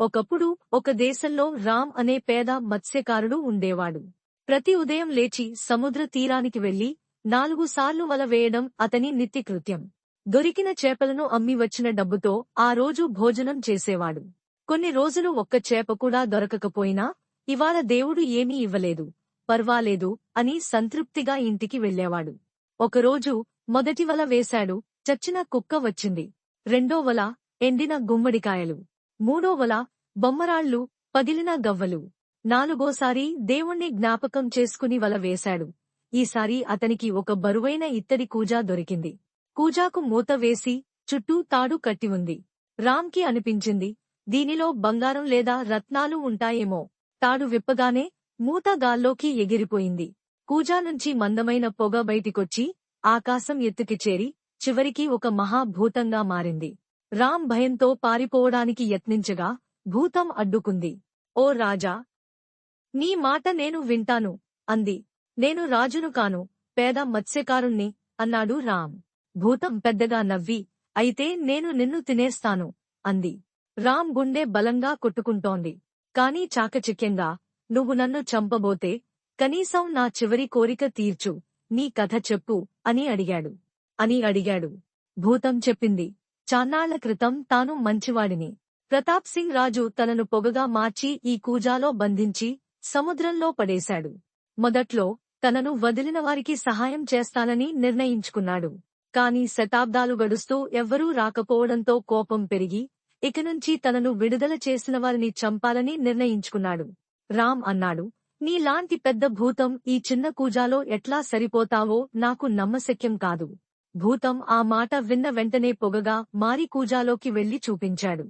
ఒకప్పుడు ఒక దేశంలో రామ్ అనే పేద మత్స్యకారుడు ఉండేవాడు. ప్రతి ఉదయం లేచి సముద్ర తీరానికి వెళ్ళి నాలుగు సార్లు వల వేయడం అతని నిత్యకృత్యం. దొరికిన చేపలను అమ్మి వచ్చిన డబ్బుతో ఆ రోజు భోజనం చేసేవాడు. కొన్ని రోజులు ఒక్క చేప కూడా దొరకకపోయినా ఇవాళ దేవుడు ఏమీ ఇవ్వలేదు. పర్వాలేదు అని సంతృప్తిగా ఇంటికి వెళ్ళేవాడు ఒకరోజు మొదటి వల వేశాడు చచ్చిన కుక్క వచ్చింది. రెండో వల ఎండిన గుమ్మడికాయలు. మూడోవల బొమ్మరాళ్ళు బొమ్మరాళ్ళు పగిలిన గవ్వలు. నాలుగోసారి దేవుణ్ణి జ్ఞాపకం చేసుకుని వల వేశాడు. ఈసారి అతనికి ఒక బరువైన ఇత్తడి కూజా దొరికింది. కూజాకు మూత వేసి చుట్టూ తాడు కట్టి ఉంది. రామ్కి అనిపించింది దీనిలో బంగారం లేదా రత్నాలు ఉంటాయేమో. తాడు విప్పగానే మూత గాల్లోకి ఎగిరిపోయింది. కూజా నుంచి మందమైన పొగ బయటికొచ్చి ఆకాశం ఎత్తుకి చేరి చివరికి ఒక మహాభూతంగా మారింది. రామ్ భయంతో పారిపోవడానికి యత్నించగా భూతం అడ్డుకుంది. ఓ రాజా! నీ మాట నేను వింటాను అంది. నేను రాజును కాను పేద మత్స్యకారుణ్ణి అన్నాడు రామ్. భూతం పెద్దగా నవ్వి అయితే నేను నిన్ను తినేస్తాను అంది. రామ్ గుండె బలంగా కొట్టుకుంటోంది. కాని చాకచక్యంగా నువ్వు నన్ను చంపబోతే కనీసం నా చివరి కోరిక తీర్చు నీ కథ చెప్పు అని అడిగాడు. అని అడిగాడు. భూతం చెప్పింది. చాన్నాళ్ళ క్రితం తాను మంచివాడిని. ప్రతాప్ సింగ్ రాజు తనను పొగగా మార్చి ఈ కూజాలో బంధించి సముద్రంలో పడేశాడు. మొదట్లో తనను వదిలిన వారికి సహాయం చేస్తానని నిర్ణయించుకున్నాడు. కాని శతాబ్దాలు గడుస్తూ ఎవ్వరూ రాకపోవడంతో కోపం పెరిగి ఇక నుంచి తనను విడుదల చేసిన వారిని చంపాలని నిర్ణయించుకున్నాడు. రామ్ అన్నాడు నీలాంటి పెద్ద భూతం ఈ చిన్న కూజాలో ఎట్లా సరిపోతావో నాకు నమ్మశక్యం కాదు. భూతం ఆ మాట విన్న వెంటనే పొగగా మారి కూజాలోకి వెళ్ళి చూపించాడు.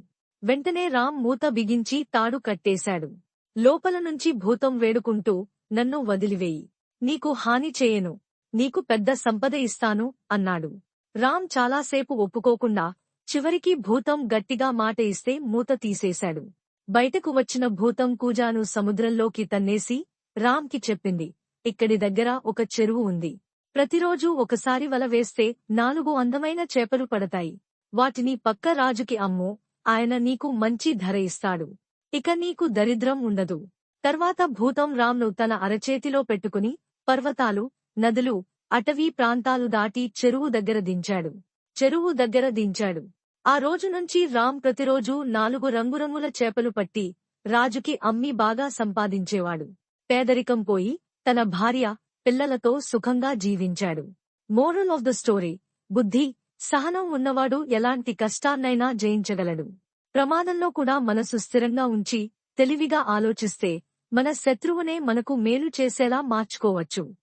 వెంటనే రామ్ మూత బిగించి తాడు కట్టేశాడు. లోపల నుంచి భూతం వేడుకుంటూ నన్ను వదిలివేయి. నీకు హాని చేయను. నీకు పెద్ద సంపద ఇస్తాను అన్నాడు. రామ్ చాలాసేపు ఒప్పుకోకుండా చివరికి భూతం గట్టిగా మాట ఇస్తే మూత తీసేశాడు. బయటకు వచ్చిన భూతం కూజాను సముద్రంలోకి తన్నేసి రామ్కి చెప్పింది ఇక్కడి దగ్గర ఒక చెరువు ఉంది. ప్రతిరోజూ ఒకసారి వల వేస్తే నాలుగు అందమైన చేపలు పడతాయి. వాటిని పక్క రాజుకి అమ్ము ఆయన నీకు మంచి ధర ఇస్తాడు. ఇక నీకు దరిద్రం ఉండదు. తర్వాత భూతం రామ్ను తన అరచేతిలో పెట్టుకుని పర్వతాలు నదులు అటవీ ప్రాంతాలు దాటి చెరువు దగ్గర దించాడు. చెరువు దగ్గర దించాడు. ఆ రోజు నుంచి రామ్ ప్రతిరోజూ నాలుగు రంగురంగుల చేపలు పట్టి రాజుకి అమ్మి బాగా సంపాదించేవాడు. పేదరికం పోయి తన భార్య పిల్లలతో సుఖంగా జీవించాడు. మోరల్ ఆఫ్ ద స్టోరీ బుద్ధి సహనం ఉన్నవాడు ఎలాంటి కష్టాన్నైనా జయించగలడు. ప్రమాదంలో కూడా మనసు స్థిరంగా ఉంచి తెలివిగా ఆలోచిస్తే మన శత్రువునే మనకు మేలు చేసేలా మార్చుకోవచ్చు.